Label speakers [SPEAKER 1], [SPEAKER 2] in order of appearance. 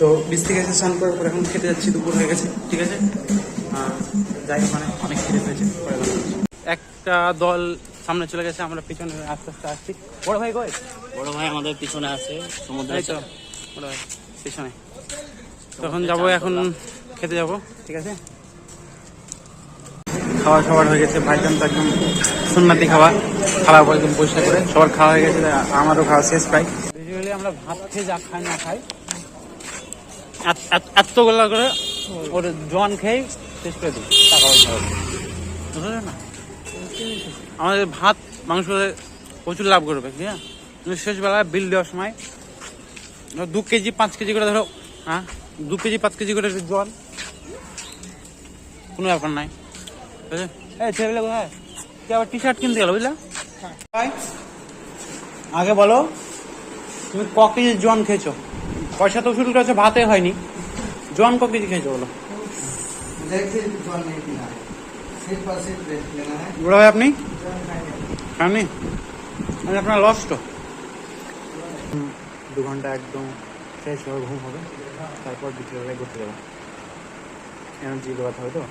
[SPEAKER 1] তো বীজ থেকে এসে স্নান করার পর এখন খেতে যাচ্ছি দুপুর হয়ে গেছে ঠিক আছে? আর যাই মানে অনেক খেতে বলছি। একটা দল সামনে চলে গেছে আমরা পিছনে আস্তে আস্তে আসছি। বড় ভাই কই?
[SPEAKER 2] বড় ভাই আমাদের পিছনে আছে সমুদ্রে
[SPEAKER 1] বড় ভাই পিছনে। তখন যাব এখন খেতে যাব ঠিক আছে? খাওয়া সবার হয়ে গেছে ভাইজান তো একদম সুন্নাতি খাওয়া খাওয়ার পর একদম পরিষ্কার করে সবার খাওয়া হয়ে গেছে আমারও খাওয়া শেষ প্রায় বেসিক্যালি আমরা ভাত খেয়ে যা খাই না খাই এতগুলো করে ওর জোয়ান খেয়ে শেষ করে দিই টাকা পয়সা। বুঝতে না? আমাদের ভাত মাংস প্রচুর লাভ করবে ঠিক আছে কিন্তু শেষবেলায় বিল দেওয়ার সময় দু কেজি পাঁচ কেজি করে ধরো হ্যাঁ? দু কেজি পাঁচ কেজি করে জল কোনো ব্যাপার নাই ঠিক আছে এই কোথায়? তুই আবার টি শার্ট কিনতে গেল বুঝলা? ভাই আগে বলো তুমি ক কেজি জোয়ান খেয়েছো? পয়সা তো শুরু করেছে ভাতে হয়নি। জোয়ান ক কেজি খেয়েছে বলো? বুড়া ভাই আপনি? খাননি? মানে আপনার লস তো। দু ঘণ্টা একদম ফ্রেশ হয়ে ঘুম হবে। তারপর বিকেলবেলায় ঘুরতে যাব। এনার্জি ব্যবহার হবে তো।